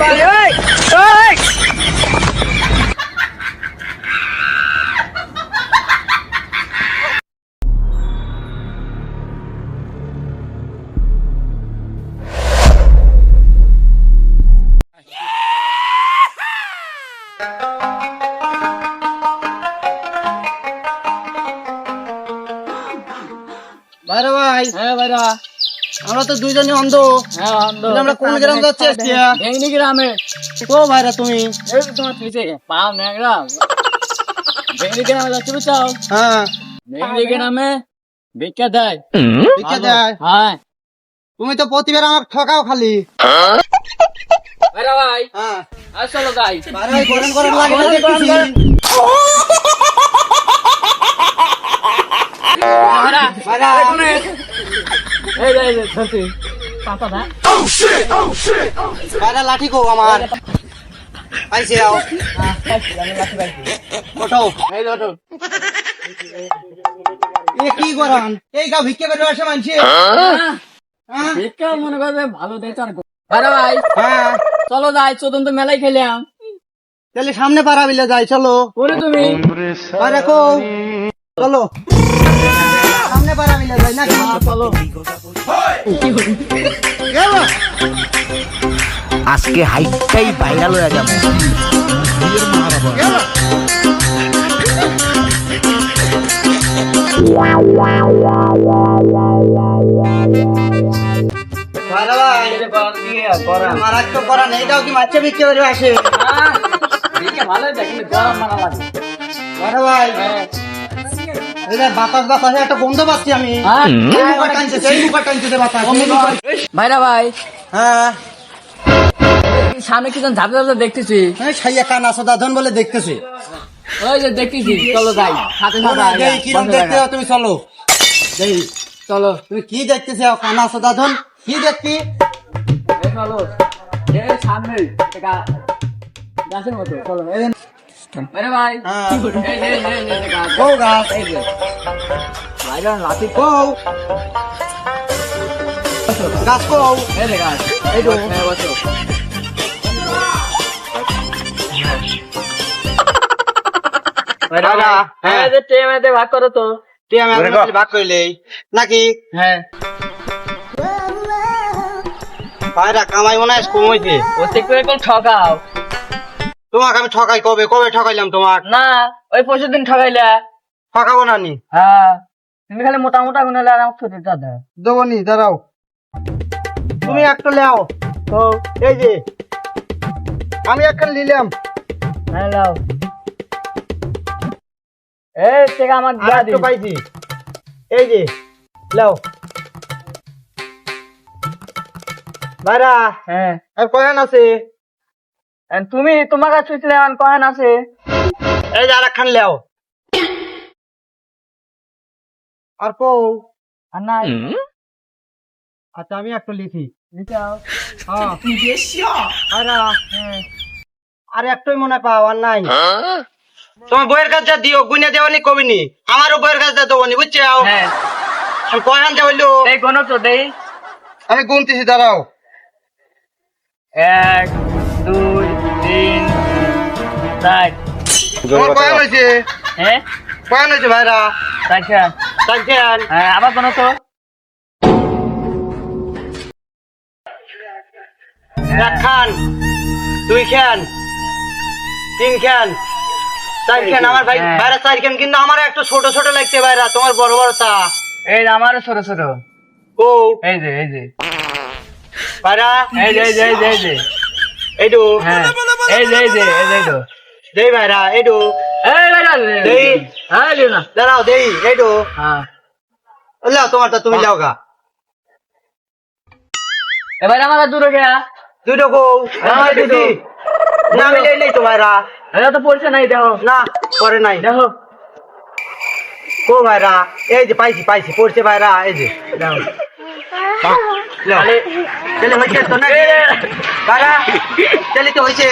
ভাই ওই ওই ভাইরা ভাই হ্যাঁ ভাইরা আমরা তো দুইজনই অন্ধ। হ্যাঁ অন্ধ। আমরা কোন গ্রাম যাচ্ছি আজকে? গ্রামে। ও ভাইরা তুমি। এই তো তোমার পিছে পা ন্যাংরা ভেঙ্গি গ্রামে যাচ্ছি বুঝছাও হ্যাঁ। গ্রামে ভিক্ষা দেয়। ভিক্ষা দেয়? হ্যাঁ। তুমি তো প্রতিবার আমার ঠকাও খালি। ভাই হ্যাঁ। আর চলো যাই ভাই গরম গরম লাগে লাঠি কো আমার। আইসে আও। ওঠো। এই ধরো এ কি করান? এই গা ভিক্ষা করে আসে মানছি। হ্যাঁ? ভিক্ষা মনে করবে ভালো দেয় আর ভাইরা ভাই। হ্যাঁ। চলো যাই চোদন তো মেলাই খেলাম। তাহলে সামনে পারা বিলে যাই চলো। তুমি। কো। চলো। সামনে পারা বিলে যাই নাকি? চলো আজকে হাইটটাই ভাইরাল হয়ে যাবে। ভাইরা ভাই আমার আজ তো করা নেই এটাও কি মাছে ভিক্ষা করে আসে? ভালো দেখি গরম মানা লাগে। ভাই। এটা বাতাস বাতাসে একটা গন্ধ পাচ্ছি আমি। হ্যাঁ ভাইরা ভাই। হ্যাঁ। সামনে কি ঝাপে ঝাপে দেখতেছি। সাইয়া কানা সদাধন বলে দেখতেছি। ওই যে দেখতেছি। চলো যাই। সাথে সাথে কিরম দেখতে তুমি চলো। চলো। তুমি কি দেখতেছো কানা সদাধন কি দেখতি? চলো। সামনে গাছের মতো। চলো আরে ভাই হ্যাঁ। এই যে এই যে, এই যে, এই গাছ। এই যে ভাইরা লাঠি ও গাছ কো এই যে গাছ এই তো হ্যাঁ বসো দাদা হ্যাঁ এই যে টেমেতে ভাগ করো তো তুই আমি ভাগ করলে নাকি হ্যাঁ পায়রা কামাই মনে হয় কম হইছে ও চেক করে ঠকাও তোমাকে আমি ঠকাই কবে? কবে ঠকাইলাম তোমাক? না ওই পরশু দিন ঠকাইলা। ঠকাবো না নি? হ্যাঁ তুমি খালি মোটা মোটা গুনালে আর আমার ছুটি দাদা দেবো নি দাঁড়াও। তুমি একটা লেও তো? এই যে আমি একটা নিলাম। হ্যালো এই থেকে আমার দিয়া দিন পাইছি। এই যে লেও ভাইরা হ্যাঁ। আর কয়ান আছে? তুমি তোমার কাছে ছুটলে আমার কয়েন আছে? এই যে আর একখান লেও। আর কৌ আর নাই আচ্ছা আমি একটা লিখি। হ্যাঁ। আর একটাই মনে পাও আর নাই। তোমার বইয়ের কাছে যা দিও গুনে দেওয়ানি কবিনি। আমারও বইয়ের কাছে যা দেবনি বুঝছ? হ্যাঁ। আমি কয়ান যা হইল এই কোনো তো দেই। আমি গুনতেছি দাঁড়াও। এক হ্যাঁ ভাইরা। হ্যাঁ আবার কোনো তো? এক খান দুই খান তিন খান চার খান। আমার ভাই হ্যাঁ। ভাইরা চার খান কিন্তু আমার একটু ছোট ছোট লাগছে ভাইরা তোমার বড় বড় তা এই আমারও ছোট ছোট। ও। এই যে এই যে। ভাইরা। এই যে এই যে এই যে এই যে। এইটু হ্যাঁ। এই যে এই যে এই যে এই যে দেই ভাইরা এইটু এই বেটা দেই। হ্যাঁ লিও না দাঁড়াও দেই এইটু হ্যাঁ লাও তোমার তো তুমি লাও গা এবার আমার দূরে গিয়া দুটো গো হ্যাঁ, দুটো দুটো। না মিলে নেই তো ভাইরা এটা তো পড়ছে নাই দেখো না পরে নাই দেখো ও ভাইরা এই যে পাইছি পাইছি পড়ছে ভাইরা এই যে তাহলে চলে হয়েছে তো না ভাইরা চলে তো হয়েছে